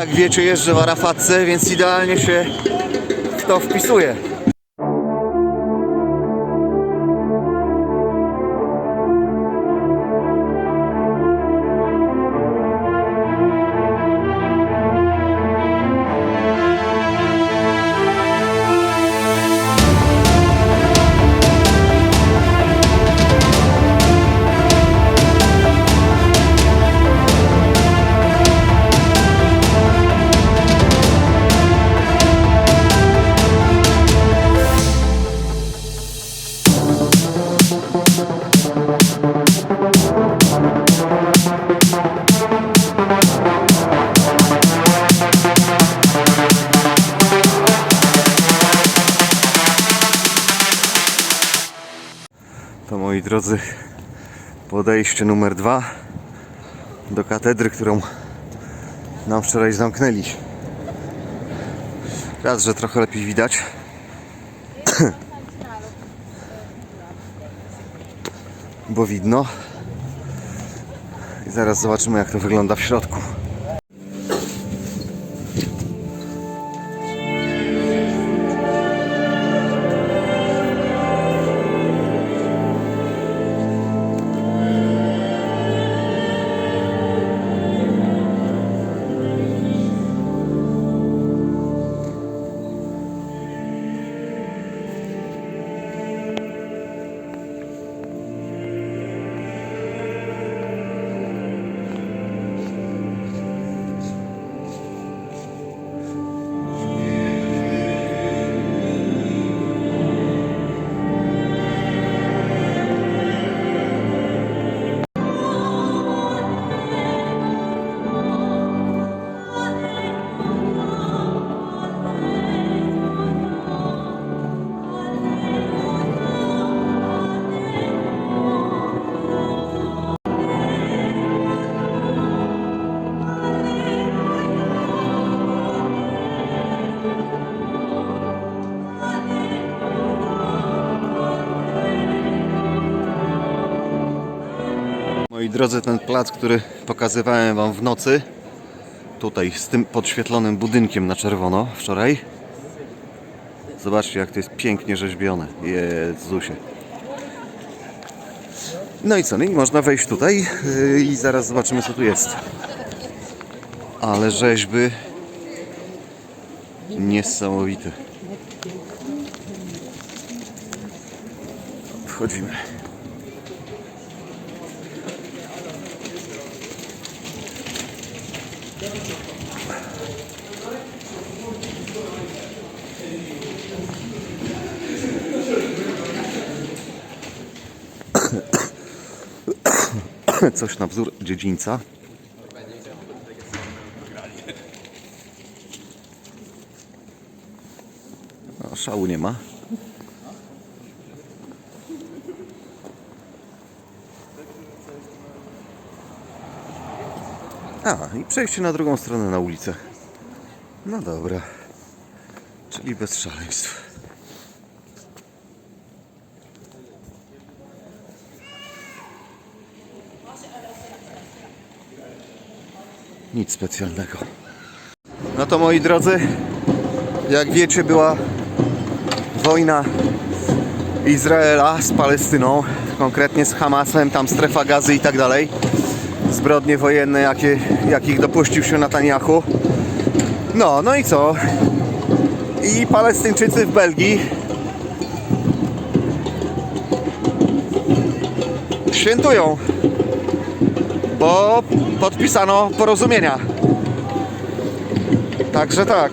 Jak wiecie, jeżdżę w Arafatce, więc idealnie się w to wpisuje. Drodzy, podejście numer dwa do katedry, którą nam wczoraj zamknęli. Raz, że trochę lepiej widać. Bo widno. I zaraz zobaczymy jak to wygląda w środku. Moi drodzy, ten plac, który pokazywałem Wam w nocy, tutaj z tym podświetlonym budynkiem na czerwono wczoraj. Zobaczcie, jak to jest pięknie rzeźbione. Jezusie. No i co? No i można wejść tutaj yy, i zaraz zobaczymy, co tu jest. Ale rzeźby niesamowite. Wchodzimy. Coś na wzór dziedzińca. No, szału nie ma. A, i przejście na drugą stronę na ulicę. No dobra. Czyli bez szaleństw. Nic specjalnego. No to moi drodzy, jak wiecie, była wojna Izraela z Palestyną, konkretnie z Hamasem, tam strefa gazy i tak dalej. Zbrodnie wojenne, jakie, jakich dopuścił się Netanyahu. No, no i co? I Palestyńczycy w Belgii świętują bo podpisano porozumienia. Także tak.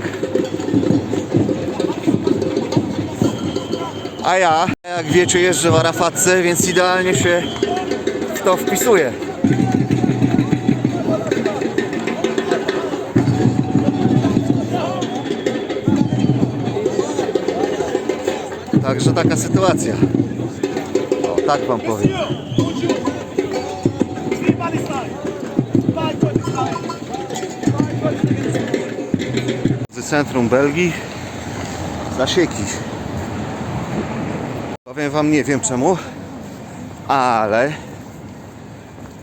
A ja, jak wiecie, jeżdżę w Arafatce, więc idealnie się w to wpisuje. Także taka sytuacja. O, tak wam powiem. Centrum Belgii zasieki. Powiem wam, nie wiem czemu, ale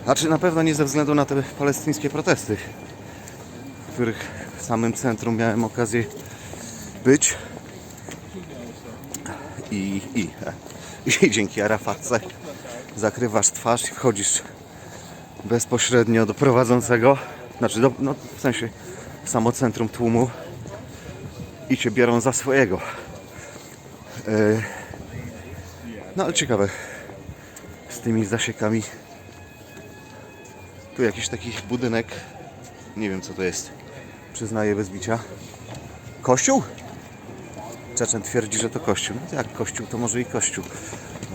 znaczy na pewno nie ze względu na te palestyńskie protesty, których w samym centrum miałem okazję być. I, i, i dzięki Arafatce zakrywasz twarz i wchodzisz bezpośrednio do prowadzącego, znaczy do, no, w sensie samo centrum tłumu i cię biorą za swojego. E, no ale ciekawe z tymi zasiekami. Tu jakiś taki budynek, nie wiem co to jest, przyznaję bez bicia. Kościół? Czeczen twierdzi, że to kościół. No jak kościół, to może i kościół.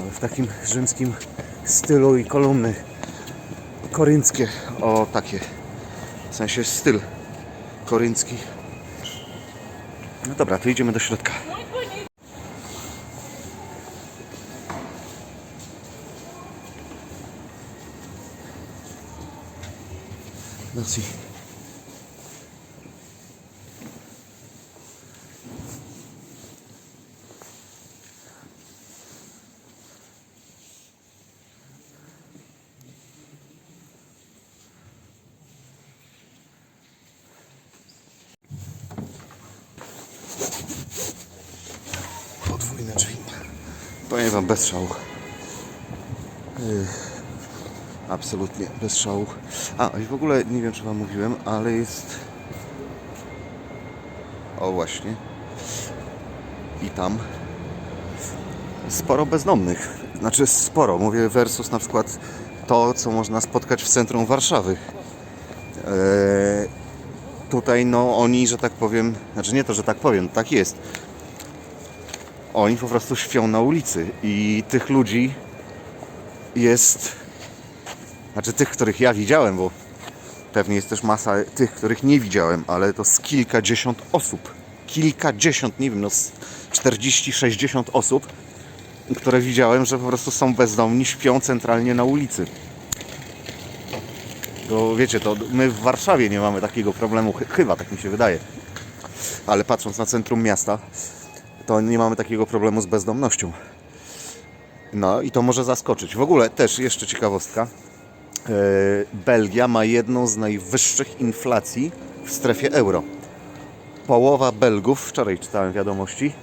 Ale w takim rzymskim stylu i kolumny korynckie. O, takie. W sensie styl koryncki. No dobra, to idziemy do środka. Merci. Powiem wam bez szału. Absolutnie bez szału. A i w ogóle nie wiem czy wam mówiłem, ale jest. O właśnie. I tam sporo bezdomnych. Znaczy sporo, mówię versus na przykład to, co można spotkać w centrum Warszawy. Eee, tutaj no oni, że tak powiem, znaczy nie to, że tak powiem, tak jest. Oni po prostu śpią na ulicy i tych ludzi jest, znaczy tych, których ja widziałem, bo pewnie jest też masa tych, których nie widziałem, ale to z kilkadziesiąt osób. Kilkadziesiąt, nie wiem, no z 40-60 osób, które widziałem, że po prostu są bezdomni, śpią centralnie na ulicy. To wiecie, to my w Warszawie nie mamy takiego problemu, chy- chyba tak mi się wydaje. Ale patrząc na centrum miasta, to nie mamy takiego problemu z bezdomnością. No i to może zaskoczyć. W ogóle też jeszcze ciekawostka. E, Belgia ma jedną z najwyższych inflacji w strefie euro. Połowa Belgów, wczoraj czytałem wiadomości,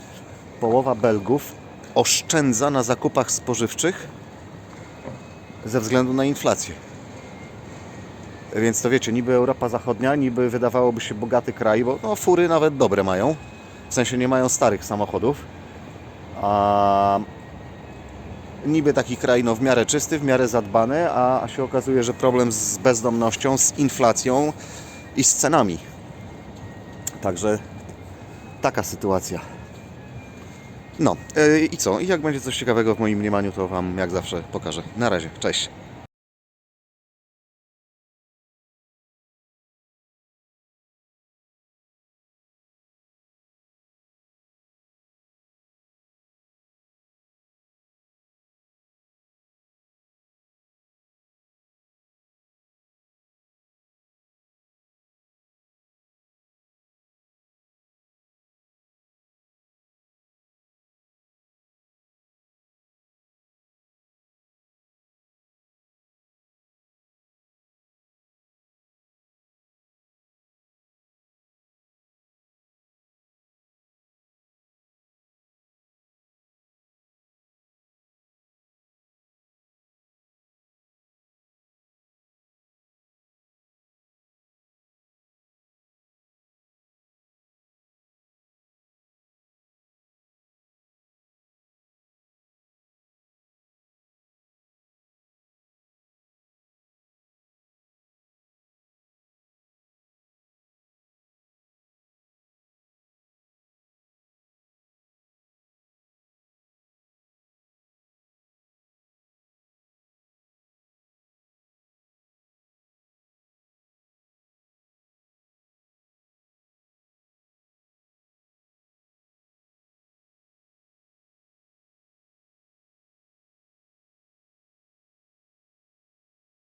połowa Belgów oszczędza na zakupach spożywczych ze względu na inflację. Więc to wiecie, niby Europa Zachodnia, niby wydawałoby się bogaty kraj, bo no, fury nawet dobre mają. W sensie nie mają starych samochodów. A niby taki kraj no, w miarę czysty, w miarę zadbany, a, się okazuje, że problem z bezdomnością, z inflacją i z cenami. Także taka sytuacja. No yy, i co? I jak będzie coś ciekawego w moim mniemaniu, to Wam jak zawsze pokażę. Na razie, cześć.